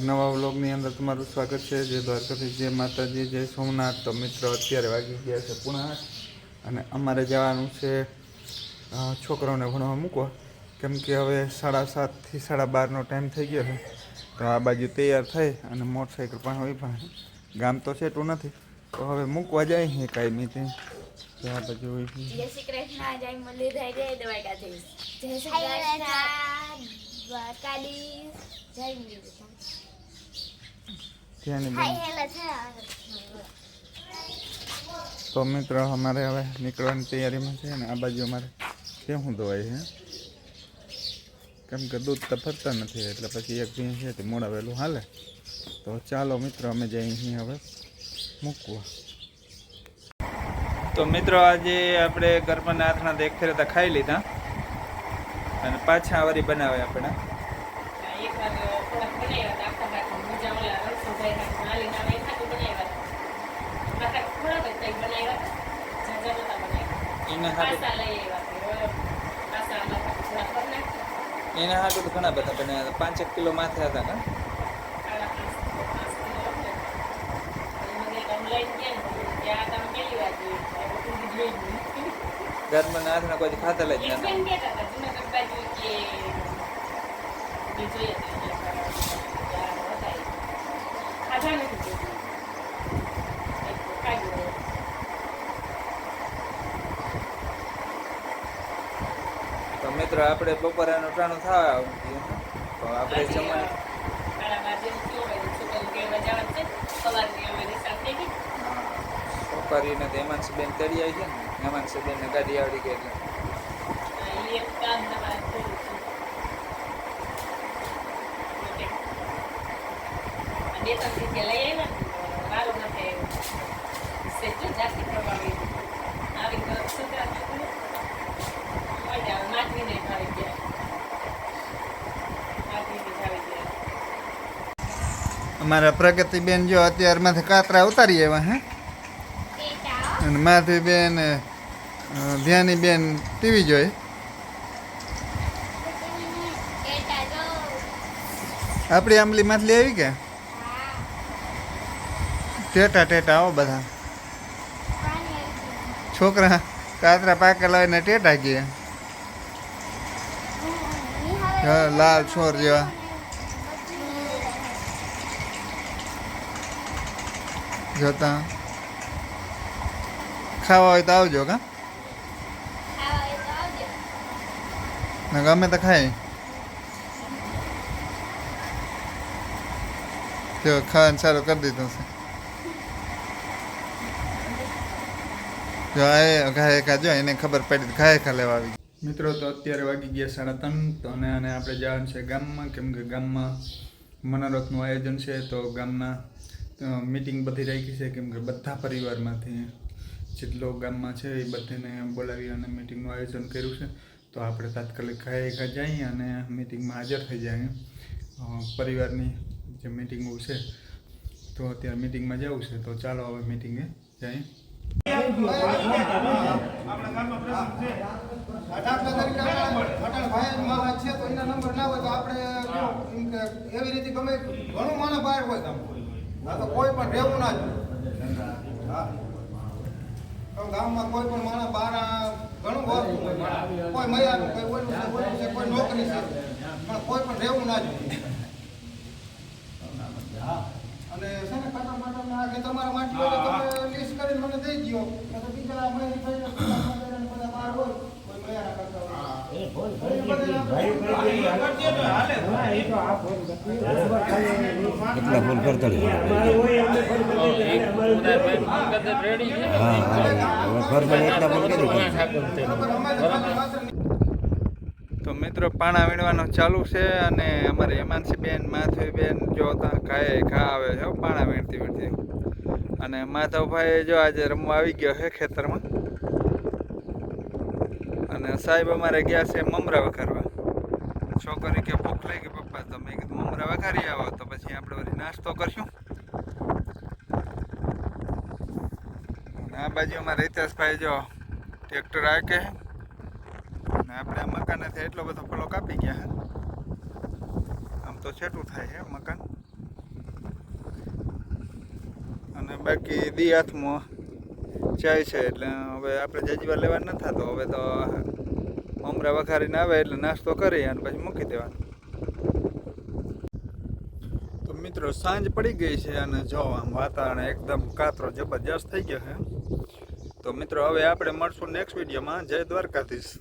નવા વ્લોગની અંદર તમારું સ્વાગત છે. જય દ્વારકાથી જય માતાજી જય સોમનાથ. તો મિત્રો અત્યારે વાગી ગયા છે પુણા અને અમારે જવાનું છે છોકરાઓને ભણવા મૂકવા. કેમ કે હવે સાડા સાતથી સાડા બારનો ટાઈમ થઈ ગયો છે. તો આ બાજુ તૈયાર થઈ અને મોટરસાઇકલ પણ હોય પણ ગામ તો સેટું નથી. તો હવે મૂકવા જાય છે કાંઈ તે. તો બાજુ હોય જય શ્રી કૃષ્ણ જય મંદિર જય દ્વારકાધીશ. જય શ્રી કૃષ્ણ દ્વારકાધીશ જય મુરલીધર ત્યાંની હાય બેન. હેલો છે તો મિત્રો અમારે હવે નીકળવાની તૈયારીમાં છે ને આ બાજુ અમારે કેવું ધોવાય છે કેમ કે દૂધ તો ફરતા નથી એટલે પછી એક ભીં છે તે મોડા વહેલું હાલે. તો ચાલો મિત્રો અમે જઈ અહીં હવે મૂકવા. તો મિત્રો આજે આપણે ગરબાના હાથના તો ખાઈ લીધા. અને પાછા વરી બનાવે આપણે એક વાર થોડાક બનાવ્યા હતા આખા આખા બીજા ઓલા રણછોડભાઈ હાથમાં હાલીને આવે એ ખાતું બનાવ્યા હતા આખા થોડાક જ કંઈક બનાવ્યા હતા ઝાઝા નહોતા બનાવ્યા એને હાટું પાસા લઈ આવ્યા હતા. હવે પાસા આમાં થોડાક કરી નાખ્યા. એને હાટું તો ઘણા બધા, પણ પાંચેક કિલો માથે હતા ને? ઘરમાં ગયા ને કોઈ ખાતા લઈ જ ના બેન કહેતા હતા, જુનાગઢ બાજુ કે એ જોઈએ તો અહીંયા ત્યાં હતા એ. ખાધા નથી જોયું. એક ખાધું હોય. તો આપણે બપોરાનું ટાણું થવા તો આપણે જમવા મારા બા જેવું થયું હોય, છોકરીઓ કહેવા જવાનું છે. સવારની અમે નિશાળ થઈ ગઈ. છોકરીને તો હેમાંશબેન તેડી આવી છે ને હેમાંશબેનને ગાડી આવડી ગઈ એટલે. બે ત્રણ લઈ આવ્યા ને, મારું નથી આવ્યું. સેટલું જાસ્તી પ્રભાવી આવી ગયો છોકરા છોકરીઓ. મજા આવે. માધવીને ભાવી ગયા માધવીને ભાવી ગયા અમારા પ્રગતિબેન જો અત્યારમાંથી કાતરા ઉતારી આવ્યા, હે? અને માધવીબેન ધ્યાનીબેન ટીવી જોઈ. આપણી આંબલી માથલી આવી કે ટેટા ટેટા આવો બધા. છોકરા કાતરા પાકેલા હોય ને ટેટા ગયા. લાલ છોર જેવા. જોતા. ખાવા હોય તો આવજો, કા? ગમે તો ખાય. જો, ખાવાનું સારું કરી દીધું છે. જો, આ ઘાય ખા એને ખબર પડી ઘાય ખા લેવા આવી. મિત્રો, તો અત્યારે વાગી ગયા સાડા ત્રણ. તો અને અને આપણે જવાનું છે ગામમાં. કેમ કે ગામમાં મનોરથનું આયોજન છે, તો ગામના મિટિંગ બધી રાખી છે કેમ કે બધા પરિવારમાંથી જેટલો ગામમાં છે એ બધાને બોલાવી અને મિટિંગનું આયોજન કર્યું છે. તો આપણે તાત્કાલિક ખાઈ ખા જઈએ અને મિટિંગમાં હાજર થઈ જાય પરિવારની જે મિટિંગો છે, તો અત્યારે મિટિંગમાં જવું છે. તો ચાલો હવે મિટિંગે જઈએ. આપણે એવી રીતે ગમે ઘણું માણસ બહાર હોય આ તો કોઈ પણ રહેવું ના જોઈએ. હા. ગામમાં કોઈ પણ માણસ બહાર ઘણું હોતું હોય. કોઈ મયાનું કોઈ ઓલું છે ઓલું છે કોઈ નોકરી છે. પણ કોઈ પણ રહેવું ના જોઈએ. અને છે ને ખાતા આ કે તમારા માટે તમે લિસ્ટ કરીને મને દઈ દો બીજા મહિને ભાઈને બધા બધા બહાર હોય કોઈ મયાના કરતા હોય તો મિત્રો, પાણા વીણવાનો ચાલુ છે અને અમારે હેમાંશીબેન, માધવીબેન જો ત્યાં ખાય ખા આવે છે પાણા વીણતી વીણતી. અને માધવભાઈ જો આજે રમવા આવી ગયો છે ખેતરમાં. અને સાહેબ અમારે ગયા છે મમરા વઘારવા. છોકરી કે ભૂખ લઈ ગઈ પપ્પા, તમે કીધું મમરા વઘારી આવો, તો પછી આપણે વળી નાસ્તો કર્યું આ બાજુ અમારે રિતેશભાઈ જો ટ્રેક્ટર આકે ને આપણે મકાનેથી એટલો બધો ફળો કાપી ગયા હે. આમ તો છેટું થાય છે મકાન. અને બાકી દી હાથમાં જાય છે, એટલે હવે આપણે જજવા લેવા ન થતો હવે તો મમરા વઘારીને આવે એટલે નાસ્તો કરી અને પછી મૂકી દેવાનો. તો મિત્રો, સાંજ પડી ગઈ છે અને જો આમ વાતાવરણ એકદમ કાતરો જબરજસ્ત થઈ ગયો છે. તો મિત્રો, હવે આપણે મળશું નેક્સ્ટ વિડીયોમાં જય દ્વારકાધીશ.